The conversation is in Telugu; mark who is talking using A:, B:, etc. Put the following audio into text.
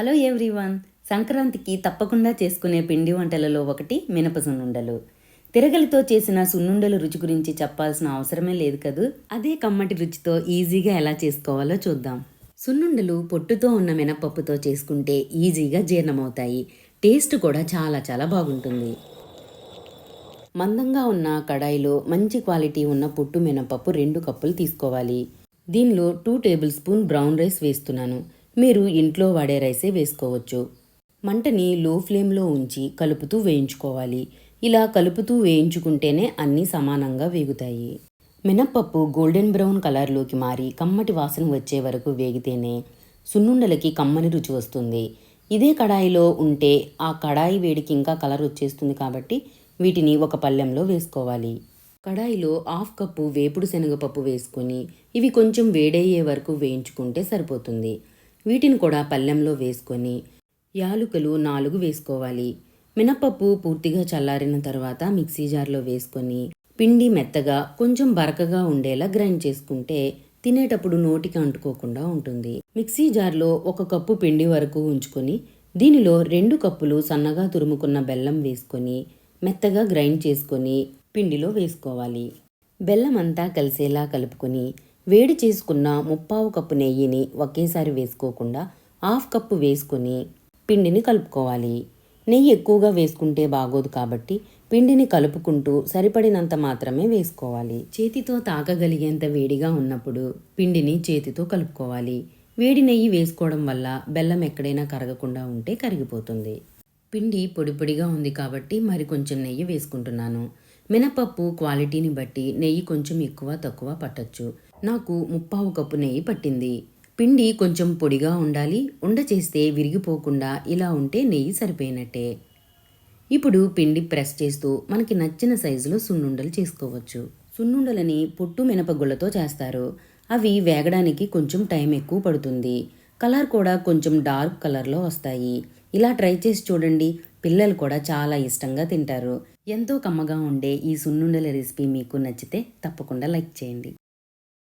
A: Hello everyone. సంక్రాంతికి తప్పకుండా చేసుకునే పిండి వంటలలో ఒకటి మినప సున్నుండలు. తిరగలితో చేసిన సున్నుండల రుచి గురించి చెప్పాల్సిన అవసరమే లేదు కదూ? అదే కమ్మటి రుచితో ఈజీగా ఎలా చేసుకోవాలో చూద్దాం. సున్నుండలు పొట్టుతో ఉన్న మినపప్పుతో చేసుకుంటే ఈజీగా జీర్ణమవుతాయి. టేస్ట్ కూడా చాలా చాలా బాగుంటుంది. మందంగా ఉన్న కడాయిలో మంచి క్వాలిటీ ఉన్న పొట్టు మినపప్పు రెండు కప్పులు తీసుకోవాలి. దీనిలో two tablespoon brown rice వేస్తున్నాను. మీరు ఇంట్లో వాడే రైసే వేసుకోవచ్చు. మంటని లో ఫ్లేమ్లో ఉంచి కలుపుతూ వేయించుకోవాలి. ఇలా కలుపుతూ వేయించుకుంటేనే అన్నీ సమానంగా వేగుతాయి. మినప్పప్పు గోల్డెన్ బ్రౌన్ కలర్లోకి మారి కమ్మటి వాసన వచ్చే వరకు వేగితేనే సున్నుండలకి కమ్మని రుచి వస్తుంది. ఇదే కడాయిలో ఉంటే ఆ కడాయి వేడికి ఇంకా కలర్ వచ్చేస్తుంది కాబట్టి వీటిని ఒక పళ్ళెంలో వేసుకోవాలి. కడాయిలో హాఫ్ కప్పు వేపుడు శనగపప్పు వేసుకొని ఇవి కొంచెం వేడయ్యే వరకు వేయించుకుంటే సరిపోతుంది. వీటిని కూడా పళ్ళెంలో వేసుకొని యాలుకలు నాలుగు వేసుకోవాలి. మినపప్పు పూర్తిగా చల్లారిన తర్వాత మిక్సీ జార్లో వేసుకొని పిండి మెత్తగా కొంచెం బరకగా ఉండేలా గ్రైండ్ చేసుకుంటే తినేటప్పుడు నోటికి అంటుకోకుండా ఉంటుంది. మిక్సీ జార్లో ఒక కప్పు పిండి వరకు ఉంచుకొని దీనిలో రెండు కప్పులు సన్నగా తురుముకున్న బెల్లం వేసుకొని మెత్తగా గ్రైండ్ చేసుకొని పిండిలో వేసుకోవాలి. బెల్లం అంతా కలిసేలా కలుపుకొని వేడి చేసుకున్న ముప్పావు కప్పు నెయ్యిని ఒకేసారి వేసుకోకుండా హాఫ్ కప్పు వేసుకొని పిండిని కలుపుకోవాలి. నెయ్యి ఎక్కువగా వేసుకుంటే బాగోదు కాబట్టి పిండిని కలుపుకుంటూ సరిపడినంత మాత్రమే వేసుకోవాలి. చేతితో తాకగలిగేంత వేడిగా ఉన్నప్పుడు పిండిని చేతితో కలుపుకోవాలి. వేడి నెయ్యి వేసుకోవడం వల్ల బెల్లం ఎక్కడైనా కరగకుండా ఉంటే కరిగిపోతుంది. పిండి పొడి పొడిగా ఉంది కాబట్టి మరి కొంచెం నెయ్యి వేసుకుంటున్నాను. మినపప్పు క్వాలిటీని బట్టి నెయ్యి కొంచెం ఎక్కువ తక్కువ పట్టచ్చు. నాకు ముప్పావు కప్పు నెయ్యి పట్టింది. పిండి కొంచెం పొడిగా ఉండాలి. ఉండ చేస్తే విరిగిపోకుండా ఇలా ఉంటే నెయ్యి సరిపోయినట్టే. ఇప్పుడు పిండి ప్రెస్ చేస్తూ మనకి నచ్చిన సైజులో సున్నుండలు చేసుకోవచ్చు. సున్నుండలని పుట్టు మినపగుళ్ళతో చేస్తారు. అవి వేగడానికి కొంచెం టైం ఎక్కువ పడుతుంది. కలర్ కూడా కొంచెం డార్క్ కలర్లో వస్తాయి. ఇలా ట్రై చేసి చూడండి. పిల్లలు కూడా చాలా ఇష్టంగా తింటారు. ఎంతో కమ్మగా ఉండే ఈ సున్నుండల రెసిపీ మీకు నచ్చితే తప్పకుండా లైక్ చేయండి.